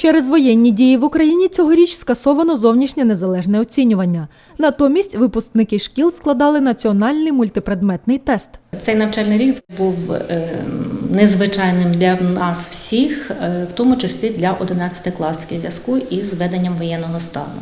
Через воєнні дії в Україні цьогоріч скасовано зовнішнє незалежне оцінювання. Натомість випускники шкіл складали національний мультипредметний тест. Цей навчальний рік був е, незвичайним для нас всіх, е, в тому числі для 11-класників в зв'язку із введенням воєнного стану.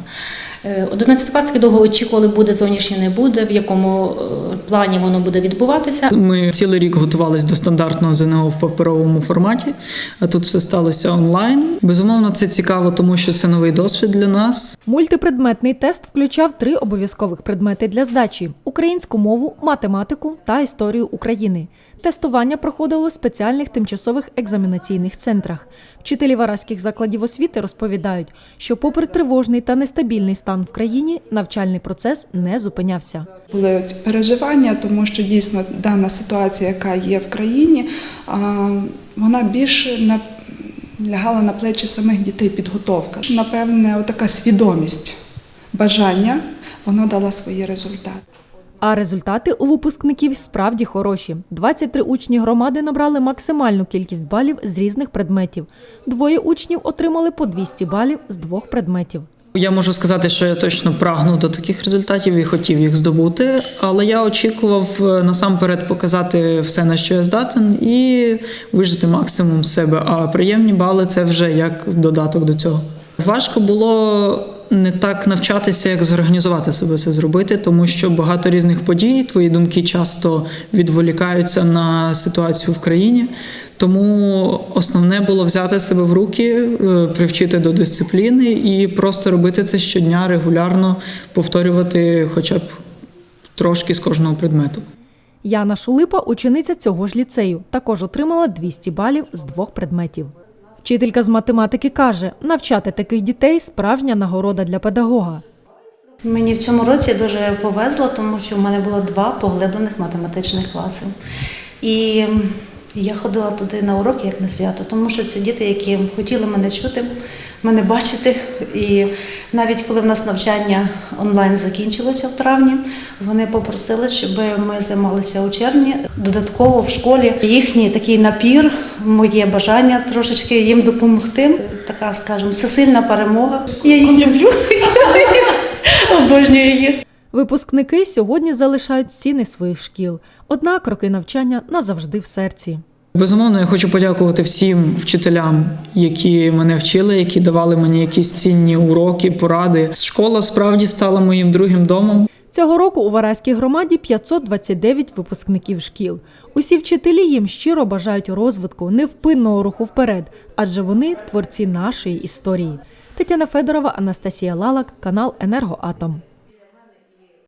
Е, 11-класники довго очікували, буде зовнішнє, не буде, в якому е, плані воно буде відбуватися. Ми цілий рік готувалися до стандартного ЗНО в паперовому форматі, а тут все сталося онлайн. Безумовно, це цікаво, тому що це новий досвід для нас. Мультипредметний тест включав три обов'язкових предмети для здачі: українську мову, математику та історію України. Тестування проходило в спеціальних тимчасових екзаменаційних центрах. Вчителі вараських закладів освіти розповідають, що, попри тривожний та нестабільний стан в країні, навчальний процес не зупинявся. Були переживання, тому що дійсно дана ситуація, яка є в країні, вона більше на лягала на плечі самих дітей підготовка. Напевне, така свідомість, бажання, воно дало свої результати. А результати у випускників справді хороші. 23 учні громади набрали максимальну кількість балів з різних предметів. Двоє учнів отримали по 200 балів з двох предметів. Я можу сказати, що я точно прагнув до таких результатів і хотів їх здобути, але я очікував е, насамперед показати все, на що я здатен, і вижити максимум себе. А приємні бали це вже як додаток до цього. Важко було так навчатися, як зорганізувати себе це зробити, тому що багато різних подій, твої думки часто відволікаються на ситуацію в країні. Тому основне було взяти себе в руки, е, привчити до дисципліни і просто робити це щодня регулярно, повторювати хоча б трошки з кожного предмету. Яна Шулипа, учениця цього ж ліцею, також отримала 200 балів з двох предметів. Вчителька з математики каже, навчати таких дітей справжня нагорода для педагога. Мені в цьому році дуже повезло, тому що в мене було два поглиблених математичних класи. І я ходила туди на уроки як на свято, тому що це діти, які хотіли мене чути, мене бачити. І навіть коли в нас навчання онлайн закінчилося в травні, вони попросили, щоб ми займалися у червні. Додатково в школі їхній такий напір, моє бажання трошечки їм допомогти. Така, скажімо, всесильна перемога. Я їх люблю. Обожнюю їх. Випускники сьогодні залишають стіни своїх шкіл, однак роки навчання назавжди в серці. Безумовно, я хочу подякувати всім вчителям, які мене вчили, які давали мені якісь цінні уроки, поради. Школа справді стала моїм другим домом. Цього року у Вараській громаді 529 випускників шкіл. Усі вчителі їм щиро бажають розвитку, невпинного руху вперед, адже вони творці нашої історії. Тетяна Федорова, Анастасія Лалак, канал Енергоатом.